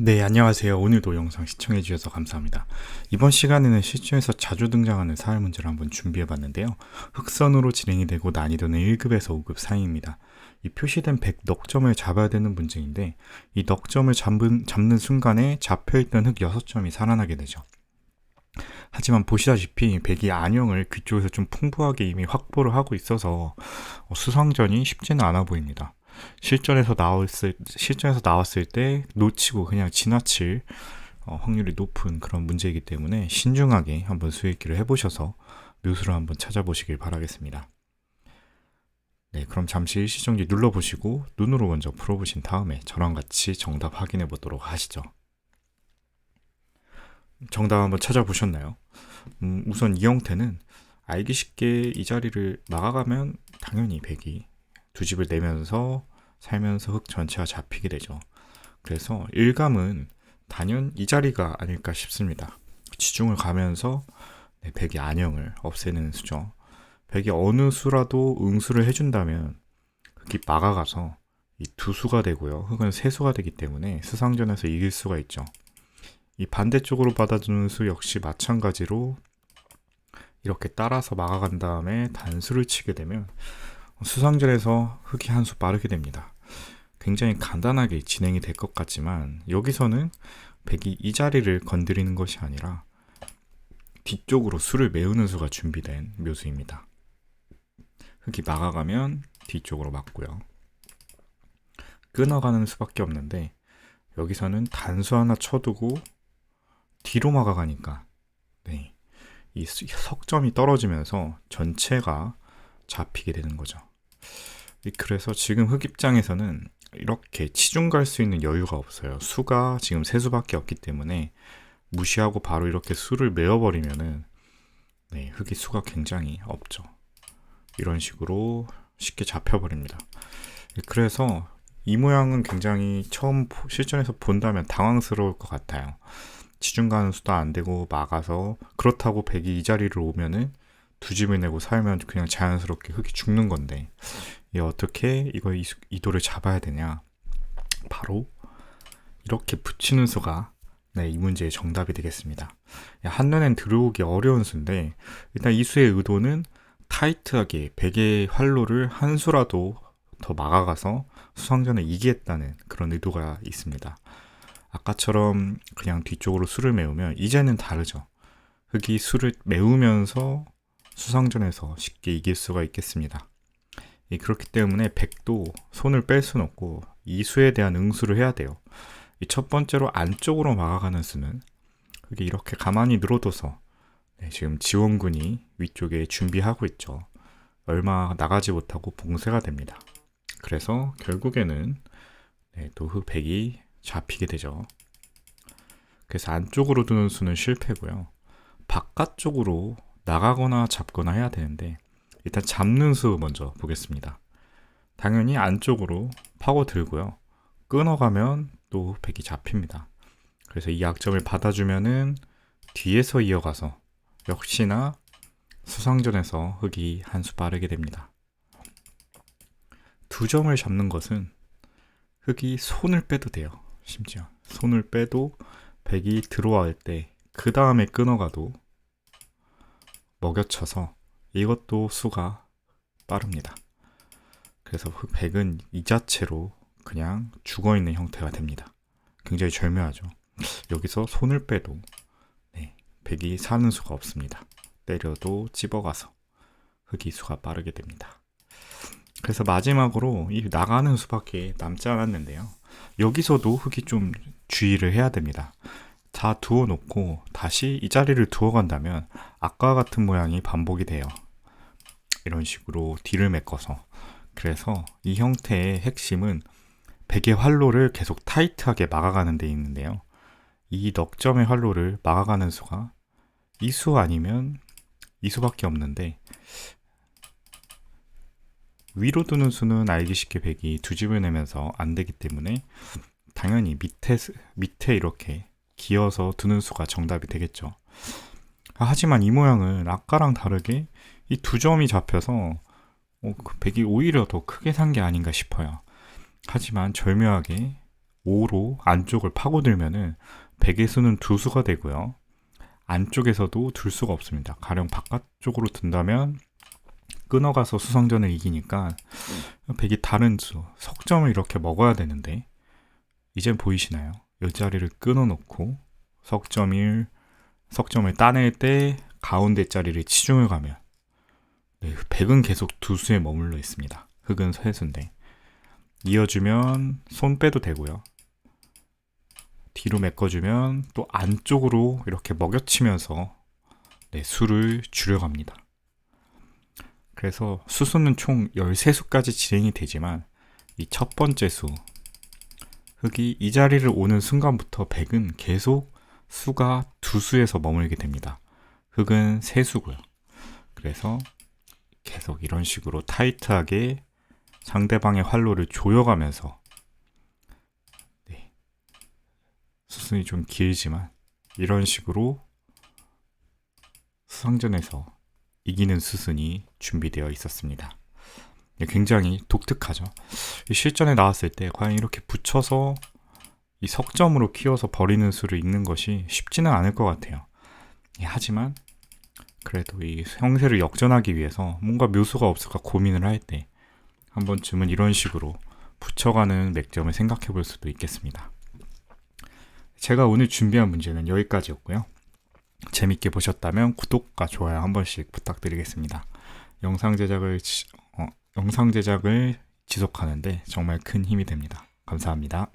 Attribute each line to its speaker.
Speaker 1: 네, 안녕하세요. 오늘도 영상 시청해주셔서 감사합니다. 이번 시간에는 실전에서 자주 등장하는 사회 문제를 한번 준비해봤는데요. 흑선으로 진행이 되고 난이도는 1급에서 5급 사이입니다. 이 표시된 100 넉점을 잡아야 되는 문제인데, 이 넉점을 잡은, 잡는 순간에 잡혀있던 흑 6점이 살아나게 되죠. 하지만 보시다시피 백이 안형을 귀 쪽에서 좀 풍부하게 이미 확보를 하고 있어서 어, 수상전이 쉽지는 않아 보입니다. 실전에서 나왔을 실전에서 나왔을 때 놓치고 그냥 지나칠 어, 확률이 높은 그런 문제이기 때문에 신중하게 한번 수익기를 해보셔서 묘수를 한번 찾아보시길 바라겠습니다. 네, 그럼 잠시 일시정지 눌러보시고 눈으로 먼저 풀어보신 다음에 저랑 같이 정답 확인해 보도록 하시죠. 정답 한번 찾아보셨나요? 음, 우선 이 형태는 알기 쉽게 이 자리를 막아가면 당연히 백이 두 집을 내면서 살면서 흙 전체가 잡히게 되죠. 그래서 일감은 단연 이 자리가 아닐까 싶습니다. 지중을 가면서 네, 백의 안형을 없애는 수죠. 백이 어느 수라도 응수를 해준다면 흙이 막아가서 이 두 수가 되고요. 흙은 세 수가 되기 때문에 수상전에서 이길 수가 있죠. 이 반대쪽으로 받아주는 수 역시 마찬가지로 이렇게 따라서 막아간 다음에 단수를 치게 되면 수상전에서 흙이 한 수 빠르게 됩니다. 굉장히 간단하게 진행이 될 것 같지만 여기서는 백이 이 자리를 건드리는 것이 아니라 뒤쪽으로 수를 메우는 수가 준비된 묘수입니다. 흙이 막아가면 뒤쪽으로 막고요. 끊어가는 수밖에 없는데 여기서는 단수 하나 쳐두고 뒤로 막아가니까 네, 이 석점이 떨어지면서 전체가 잡히게 되는 거죠. 그래서 지금 흑 입장에서는 이렇게 치중 갈 수 있는 여유가 없어요. 수가 지금 세 수밖에 없기 때문에 무시하고 바로 이렇게 수를 메어버리면은 네, 흑이 수가 굉장히 없죠. 이런 식으로 쉽게 잡혀버립니다. 그래서 이 모양은 굉장히 처음 실전에서 본다면 당황스러울 것 같아요. 치중 가는 수도 안 되고 막아서 그렇다고 백이 이 자리를 오면은 두 집을 내고 살면 그냥 자연스럽게 흙이 죽는 건데 이 어떻게 이거 이도를 잡아야 되냐 바로 이렇게 붙이는 수가 네, 이 문제의 정답이 되겠습니다. 한눈엔 들어오기 어려운 수인데 일단 이 수의 의도는 타이트하게 베개의 활로를 한 수라도 더 막아가서 수상전에 이기겠다는 그런 의도가 있습니다. 아까처럼 그냥 뒤쪽으로 수를 메우면 이제는 다르죠. 흙이 수를 메우면서 수상전에서 쉽게 이길 수가 있겠습니다. 그렇기 때문에 백도 손을 뺄 수는 없고 이 수에 대한 응수를 해야 돼요. 첫 번째로 안쪽으로 막아가는 수는 그게 이렇게 가만히 늘어둬서 네, 지금 지원군이 위쪽에 준비하고 있죠. 얼마 나가지 못하고 봉쇄가 됩니다. 그래서 결국에는 네, 또 흑백이 잡히게 되죠. 그래서 안쪽으로 두는 수는 실패고요. 바깥쪽으로 나가거나 잡거나 해야 되는데 일단 잡는 수 먼저 보겠습니다. 당연히 안쪽으로 파고 들고요. 끊어가면 또 백이 잡힙니다. 그래서 이 약점을 받아주면은 뒤에서 이어가서 역시나 수상전에서 흙이 한 수 빠르게 됩니다. 두 점을 잡는 것은 흙이 손을 빼도 돼요. 심지어 손을 빼도 백이 들어올 때 그 다음에 끊어가도 먹여쳐서 이것도 수가 빠릅니다. 그래서 백은 이 자체로 그냥 죽어 있는 형태가 됩니다. 굉장히 절묘하죠. 여기서 손을 빼도 네, 백이 사는 수가 없습니다. 때려도 찝어가서 흑이 수가 빠르게 됩니다. 그래서 마지막으로 이 나가는 수밖에 남지 않았는데요. 여기서도 흑이 좀 주의를 해야 됩니다. 다 두어 놓고 다시 이 자리를 두어 간다면 아까 같은 모양이 반복이 돼요. 이런 식으로 뒤를 메꿔서 그래서 이 형태의 핵심은 베개 활로를 계속 타이트하게 막아가는 데 있는데요. 이 넉점의 활로를 막아가는 수가 이 수 아니면 이 수밖에 없는데 위로 두는 수는 알기 쉽게 백이 두 집을 내면서 안 되기 때문에 당연히 밑에 밑에 이렇게 기어서 두는 수가 정답이 되겠죠. 아, 하지만 이 모양은 아까랑 다르게 이 두 점이 잡혀서 어, 그 백이 오히려 더 크게 산 게 아닌가 싶어요. 하지만 절묘하게 5로 안쪽을 파고들면은 백의 수는 두 수가 되고요. 안쪽에서도 둘 수가 없습니다. 가령 바깥쪽으로 든다면 끊어가서 수성전을 이기니까 백이 다른 수, 석점을 이렇게 먹어야 되는데 이젠 보이시나요? 이 자리를 끊어놓고 석점을 석점을 따낼 때 가운데 자리를 치중을 가면 네, 백은 계속 두 수에 머물러 있습니다. 흑은 세 수인데 이어주면 손 빼도 되고요. 뒤로 메꿔주면 또 안쪽으로 이렇게 먹여치면서 네, 수를 줄여갑니다. 그래서 수수는 총 13수까지 진행이 되지만 이 첫 번째 수 흑이 이 자리를 오는 순간부터 백은 계속 수가 두 수에서 머물게 됩니다. 흑은 세 수고요. 그래서 계속 이런 식으로 타이트하게 상대방의 활로를 조여가면서 네. 수순이 좀 길지만 이런 식으로 수상전에서 이기는 수순이 준비되어 있었습니다. 네, 굉장히 독특하죠. 이 실전에 나왔을 때 과연 이렇게 붙여서 이 석점으로 키워서 버리는 수를 읽는 것이 쉽지는 않을 것 같아요. 예, 하지만 그래도 이 형세를 역전하기 위해서 뭔가 묘수가 없을까 고민을 할 때 한 번쯤은 이런 식으로 붙여가는 맥점을 생각해 볼 수도 있겠습니다. 제가 오늘 준비한 문제는 여기까지였고요. 재밌게 보셨다면 구독과 좋아요 한 번씩 부탁드리겠습니다. 영상 제작을 영상 제작을 지속하는데 정말 큰 힘이 됩니다. 감사합니다.